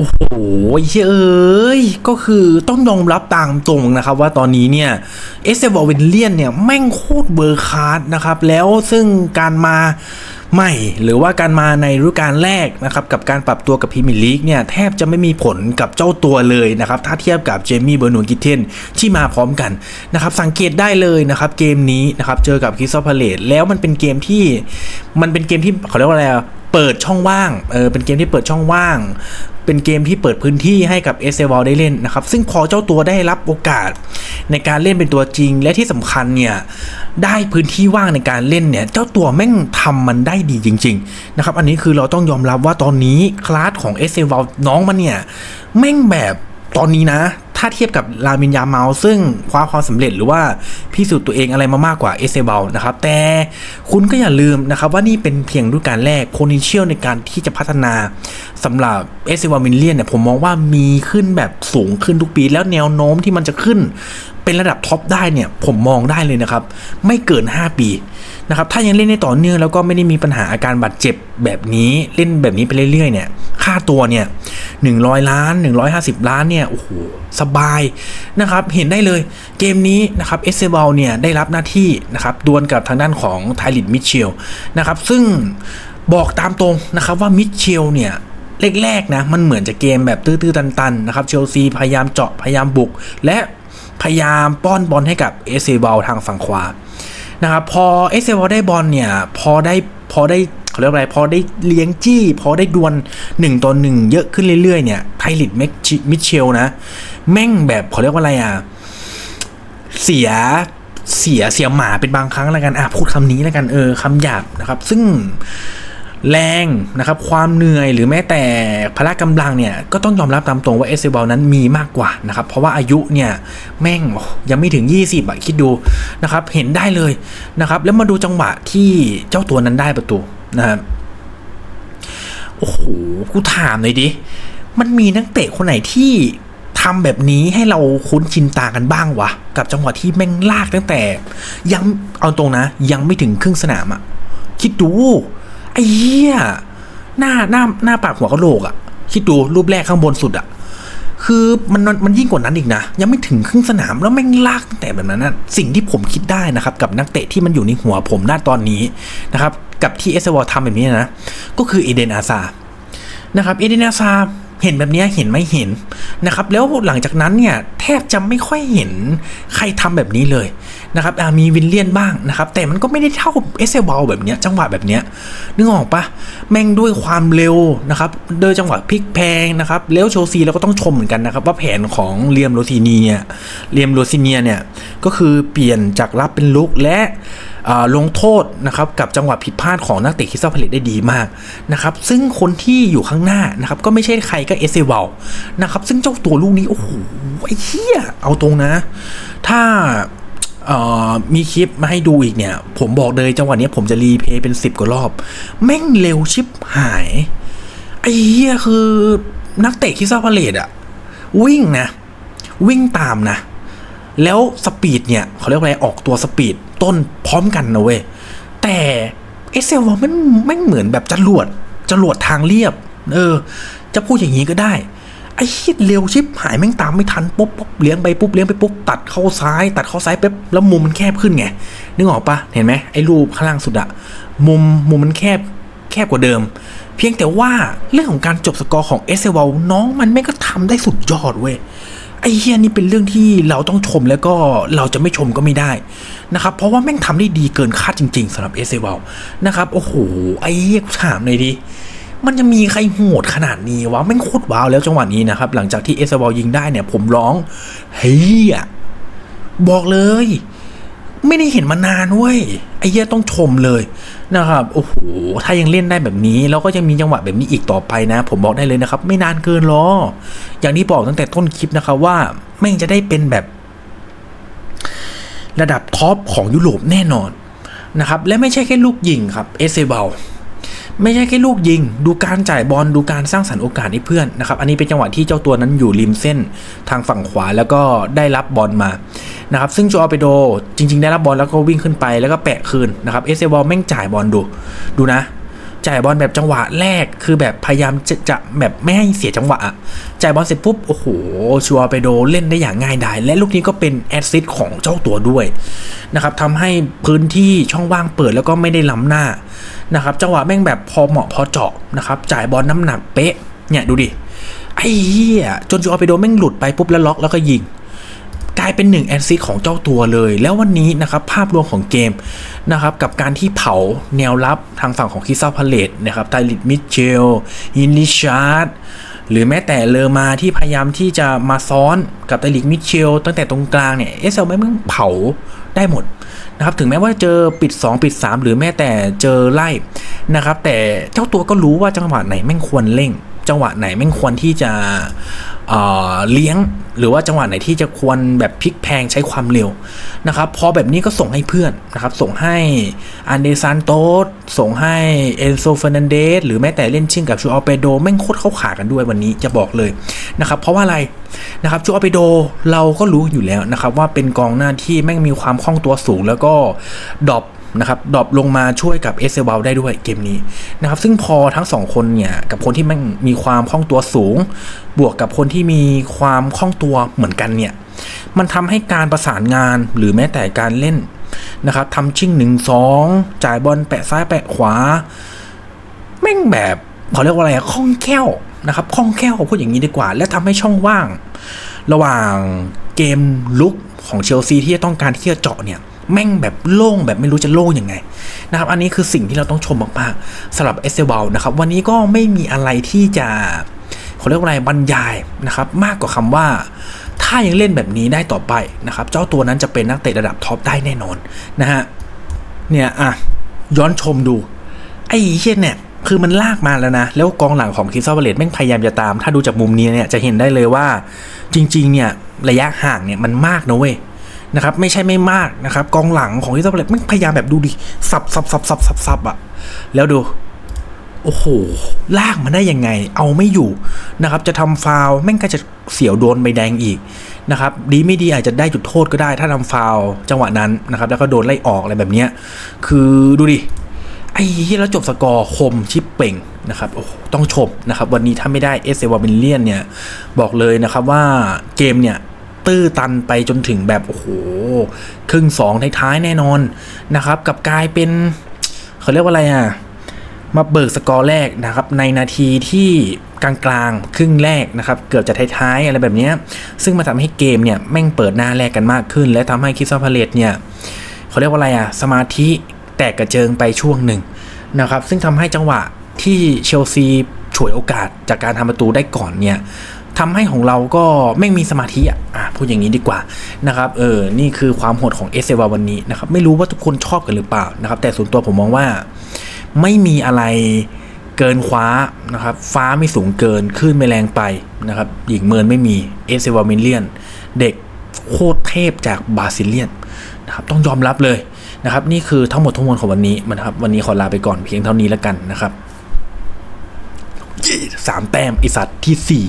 โอ้โหเอ้ย ก็คือต้องยอมรับตามตรงนะครับ ว่าตอนนี้เนี่ยเอสเซบอลเวนเลียนเนี่ยแม่งโคตรเบอร์คาร์ดนะครับ แล้วซึ่งการมาใหม่หรือว่าการมาในฤดูกาลแรกนะครับ กับการปรับตัวกับพรีเมียร์ลีกเนี่ย แทบจะไม่มีผลกับเจ้าตัวเลยนะครับ ถ้าเทียบกับเจมี่เบอร์นูนกิเทนที่มาพร้อมกันนะครับ สังเกตได้เลยนะครับเกมนี้นะครับเจอกับคริสตัลพาเลตแล้วมันเป็นเกมที่มันเป็นเกมที่เขาเรียกว่าอะไรอะเปิดช่องว่าง เออ เป็นเกมที่เปิดช่องว่าง เป็นเกมที่เปิดพื้นที่ให้กับเอเซวลได้เล่นนะครับ ซึ่งพอเจ้าตัวได้รับโอกาสในการเล่นเป็นตัวจริง และที่สำคัญเนี่ย ได้พื้นที่ว่างในการเล่นเนี่ย เจ้าตัวแม่งทำมันได้ดีจริง ๆ นะครับ อันนี้คือเราต้องยอมรับว่าตอนนี้คลาสของเอเซวลน้องมันเนี่ย แม่งแบบตอนนี้นะ ถ้าเทียบกับลามินยาเมาซึ่งคว้าความสำเร็จหรือว่าพิสูจน์ตัวเองอะไรมามากกว่าเอเซเบลนะครับ แต่คุณก็อย่าลืมนะครับว่านี่เป็นเพียงฤดูกาลแรก potential ในการที่จะพัฒนาสำหรับเอเซเบลมินเลียนเนี่ยผมมองว่ามีขึ้นแบบสูงขึ้นทุกปี แล้วแนวโน้มที่มันจะขึ้นเป็นระดับท็อปได้เนี่ยผมมองได้เลยนะครับ ไม่เกิน 5 ปี นะครับถ้ายังเล่นได้ต่อเนื่องแล้วก็ไม่ได้มีปัญหาอาการบาดเจ็บแบบนี้เล่นแบบนี้ไปเรื่อยๆเนี่ยค่าตัวเนี่ย100ล้าน 150 ล้านเนี่ยโอ้โหสบายนะครับเห็นได้เลยเกมนี้นะครับเอสเซบลเนี่ยได้รับหน้าที่นะครับดวลกับทางด้านของไทลิดมิเชลนะครับซึ่งบอกตามตรงนะครับว่ามิเชลเนี่ยแรกๆนะมันเหมือนจะเกมแบบตื้อๆตันๆนะครับเชลซีพยายามเจาะพยายามบุก และพยายามป้อนบอลให้กับเอสเซบลทางฝั่งขวา นะครับพอเอสเซบลได้บอลเนี่ยพอได้พอได้เขาเรียกอะไรพอได้เลี้ยงจี้ พอได้ดวล1ต่อหนึ่งเยอะขึ้นเรื่อยๆเนี่ยไทลิดมิเชลนะ แม่งแบบเขาเรียกว่าอะไรอะ เสียเสียเสียหมาเป็นบางครั้งแล้วกันอะพูดคำนี้แล้วกันเออคำหยาบนะครับ ซึ่ง แรงนะครับความเหนื่อยหรือแม้แต่พละกำลังเนี่ยก็ต้องยอมรับตามตรงว่าเอสเซบลนั้นมีมากกว่านะครับเพราะว่าอายุเนี่ยแม่งยังไม่ถึง 20อะคิดดูนะครับเห็นได้เลยนะครับแล้วมาดูจังหวะที่เจ้าตัวนั้นได้ประตูนะครับโอ้โหกูถามหน่อยดิมันมีนักเตะคนไหนที่ทำแบบนี้ให้เราคุ้นชินตากันบ้างวะ กับจังหวะที่แม่งลากตั้งแต่ ยังเอาตรงนะ ยังไม่ถึงครึ่งสนามอะคิดดู ไอ้เหี้ยหน้าหน้าหน้าปากหัวกะโหลกอะคิดดูรูปแรกข้างบนสุดอะคือมันมันยิ่งกว่านั้นอีกนะ ยังไม่ถึงครึ่งสนามแล้วแม่งลากแต่แบบนั้นนะสิ่งที่ผมคิดได้นะครับ กับนักเตะที่มันอยู่ในหัวผมหน้าตอนนี้นะครับ กับที่เอสวอทำแบบนี้นะ ก็คือเอเดนอาซานะครับเอเดนอาซา เห็นแบบนี้เห็นไม่เห็นนะครับ แล้วหลังจากนั้นเนี่ยแทบจะไม่ค่อยเห็นใครทำแบบนี้เลยนะครับมีวินเลียนบ้างนะครับ แต่มันก็ไม่ได้เท่าเอสเซบอลแบบนี้จังหวะแบบนี้นึกออกปะแม่งด้วยความเร็วนะครับโดยจังหวะพลิกแพงนะครับแล้วโชซีเราก็ต้องชมเหมือนกันนะครับ ว่าแผนของเลียมโรซิเนียเลียมโรซิเนียเนี่ยก็คือเปลี่ยนจากรับเป็นลุกและ ลงโทษนะครับกับจังหวะผิดพลาดของนักเตะคิสซาผลิตได้ดีมากนะครับซึ่งคนที่อยู่ข้างหน้านะครับก็ไม่ใช่ใครก็เอเซวลนะครับซึ่งเจ้าตัวลูกนี้โอ้โหไอ้เหี้ยเอาตรงนะ ถ้ามีคลิปมาให้ดูอีกเนี่ย ผมบอกเลยจังหวะนี้ผมจะรีเพย์เป็นสิบกว่ารอบ แม่งเร็วชิบหาย ไอ้เหี้ยคือนักเตะคิสซาพาเลตอะวิ่งนะ วิ่งตามนะ แล้วสปีดเนี่ยเขาเรียกว่าอะไรออกตัวสปีดต้นพร้อมกันนะเว้ย แต่เอเซลมันไม่เหมือนแบบจรวดจรวดทางเรียบ เออ จะพูดอย่างนี้ก็ได้ ไอ้ฮิตเร็วชิบหายแม่งตามไม่ทันปุ๊บปุ๊บเลี้ยงไปปุ๊บเลี้ยงไปปุ๊บตัดเข้าซ้าย ตัดเข้าซ้ายปุ๊บแล้วมุมมันแคบขึ้นไงนึกออกปะเห็นไหมไอ้รูปข้างล่างสุดอะมุมมุมมันแคบแคบกว่าเดิม เพียงแต่ว่าเรื่องของการจบสกอร์ของเอเซวลน้องมันไม่ก็ทำได้สุดยอดเว้ย ไอ้เฮียนี่เป็นเรื่องที่เราต้องชมแล้วก็เราจะไม่ชมก็ไม่ได้นะครับ เพราะว่าแม่งทำได้ดีเกินคาดจริง ๆสำหรับเอเซเวลนะครับ โอ้โห ไอ้เฮียถามเลยดิมันจะมีใครโหดขนาดนี้วะแม่งโคตรว้าวแล้วจังหวะนี้นะครับ หลังจากที่เอเซเวลยิงได้เนี่ย ผมร้องเฮียบอกเลย ไม่ได้เห็นมานานเว้ยไอ้เหี้ยต้องชมเลยนะครับโอ้โหถ้ายังเล่นได้แบบนี้ แล้วก็ยังมีจังหวะแบบนี้อีกต่อไปนะ ผมบอกได้เลยนะครับ ไม่นานเกินหรออย่างที่บอกตั้งแต่ต้นคลิปนะครับว่าแม่งจะได้เป็นแบบ ระดับท็อปของยุโรปแน่นอนนะครับและไม่ใช่แค่ลูกยิงครับเอเซเบล ไม่ใช่แค่ลูกยิง ดูการจ่ายบอลดูการสร้างสรรค์โอกาสให้เพื่อนนะครับ อันนี้เป็นจังหวะที่เจ้าตัวนั้นอยู่ริมเส้นทางฝั่งขวาแล้วก็ได้รับบอลมานะครับซึ่งโจอาเปโดจริง ๆ ได้รับบอลแล้วก็วิ่งขึ้นไปแล้วก็แปะคืนนะครับเอเซบอลแม่งจ่ายบอลดู ดูนะ จ่ายบอลแบบจังหวะแรกคือแบบพยายามจะจะแบบไม่ให้เสียจังหวะ จ่ายบอลเสร็จปุ๊บโอ้โหชัวไปโดเล่นได้อย่างง่ายดายและลูกนี้ก็เป็นแอสซิสต์ของเจ้าตัวด้วยนะครับทำให้พื้นที่ช่องว่างเปิดแล้วก็ไม่ได้ล้ำหน้า นะครับจังหวะแม่งแบบพอเหมาะพอเจาะนะครับจ่ายบอลน้ำหนักเป๊ะเนี่ยดูดิไอ้เหี้ยจนชัวร์ไปโดแม่งหลุดไปปุ๊บแล้วล็อกแล้วก็ยิงกลายเป็นหนึ่งแอสซิสของเจ้าตัวเลย แล้ววันนี้นะครับภาพรวมของเกมนะครับกับการที่เผาแนวรับทางฝั่งของคิซาพาเลตนะครับไทลิตมิเชลอินลิชาร์ดหรือแม้แต่เลอมาที่พยายามที่จะมาซ้อนกับไทลิตมิเชลตั้งแต่ตรงกลางเนี่ยเอสเอลไม่งเผาได้หมด นะครับถึงแม้ว่าเจอปิด 2 ปิด 3 หรือแม้แต่เจอไล่นะครับ แต่เจ้าตัวก็รู้ว่าจังหวะไหนแม่งควรเร่ง จังหวะไหนแม่งควรที่จะเเลี้ยง หรือว่าจังหวะไหนที่จะควรแบบพลิกแพงใช้ความเร็วนะครับพอแบบนี้ก็ส่งให้เพื่อนนะครับส่งให้อันเดซานโตสส่งให้เอนโซเฟร์นันเดสหรือแม้แต่เล่นชิงกับชูอัลเปโดแม่งโคตรเข้าขากันด้วยวันนี้จะบอกเลยนะครับเพราะว่าอะไรนะครับชูอัลเปโดเราก็รู้อยู่แล้วนะครับว่าเป็นกองหน้าที่แม่งมีความคล่องตัวสูงแล้วก็ดรอป นะครับดรอปลงมาช่วยกับเอสเซลได้ด้วยเกมนี้นะครับซึ่งพอทั้งสองคนเนี่ยกับคนที่ม่งมีความคล่องตัวสูง บวกกับคนที่มีความคล่องตัวเหมือนกันเนี่ยมันทำให้การประสานงานหรือแม้แต่การเล่นนะครับทำชิ่งหนึ่งสองจ่ายบอลแปะซ้ายแปะขวา แม่งแบบเขาเรียกว่าอะไรอะคล่องแคล่วนะครับคล่องแคล่วพูดอย่างนี้ดีกว่า และทำให้ช่องว่าง ระหว่างเกมลุกของเชลซีที่จะต้องการที่จะเจาะเนี่ยแม่งแบบโล่งแบบไม่รู้จะโล่งยังไงนะครับ อันนี้คือสิ่งที่เราต้องชมมากๆสำหรับเอสเซบลนะครับ วันนี้ก็ไม่มีอะไรที่จะเขาเรียกว่าอะไรบรรยายนะครับ มากกว่าคำว่าถ้ายังเล่นแบบนี้ได้ต่อไปนะครับ เจ้าตัวนั้นจะเป็นนักเตะระดับท็อปได้แน่นอนนะฮะเนี่ยอะย้อนชมดู ไอ้เช่นเนี่ยคือมันลากมาแล้วนะ แล้วกองหลังของคิสซาเวเลตแม่งพยายามจะตาม ถ้าดูจากมุมนี้เนี่ยจะเห็นได้เลยว่า จริง ๆ เนี่ยระยะห่างเนี่ยมันมากนะเว้ย นะครับไม่ใช่ไม่มากนะครับกองหลังของคิสซาเวเลตแม่งพยายามแบบดูดิสับสับสับสับสับสับอะแล้วดู โอ้โห ลากมาได้ยังไง เอาไม่อยู่นะครับจะทำฟาวแม่งก็จะเสียวโดนใบแดงอีกนะครับดีไม่ดีอาจจะได้จุดโทษก็ได้ ถ้าทำฟาวจังหวะนั้นนะครับแล้วก็โดนไล่ออกอะไรแบบเนี้ยคือดูดิไอ้ที่แล้วจบสกอร์คมชิปเป่งนะครับโอ้ต้องชมนะครับวันนี้ถ้าไม่ได้เอสเซวาเบนเลียนเนี่ยบอกเลยนะครับว่าเกมเนี่ย ตื้อตันไปจนถึงแบบ โอ้โห ครึ่งสองท้ายๆแน่นอนนะครับ กับกลายเป็นเขาเรียกว่าอะไรอะมาเบิกสกอร์แรกนะครับในนาทีที่กลางๆ ครึ่งแรกนะครับ เกือบจะท้ายๆ อะไรแบบนี้ ซึ่งมาทำให้เกมเนี่ย แม่งเปิดหน้าแรกกันมากขึ้น และทำให้คิสซาพาเลตเนี่ยเขาเรียกว่าอะไรอะสมาธิแตกกระเจิงไปช่วงหนึ่งนะครับ ซึ่งทำให้จังหวะที่เชลซีฉวยโอกาสจากการทำประตูได้ก่อนเนี่ย ทำให้ของเราก็ไม่มีสมาธิอะพูดอย่างนี้ดีกว่านะครับเออนี่คือความโหดของเอสเซวาวันนี้นะครับไม่รู้ว่าทุกคนชอบกันหรือเปล่านะครับ แต่ส่วนตัวผมมองว่าไม่มีอะไรเกินคว้านะครับ ฟ้าไม่สูงเกินคลื่นไม่แรงไปนะครับหญิงเมินไม่มีเอเซวามิเลียน เด็กโคตรเทพจากบาซิเลียนนะครับต้องยอมรับเลยนะครับ นี่คือทั้งหมดทั้งมวลของวันนี้นะครับ วันนี้ขอลาไปก่อนเพียงเท่านี้แล้วกันนะครับเย้สามแต้มไอสัตว์ที่สี่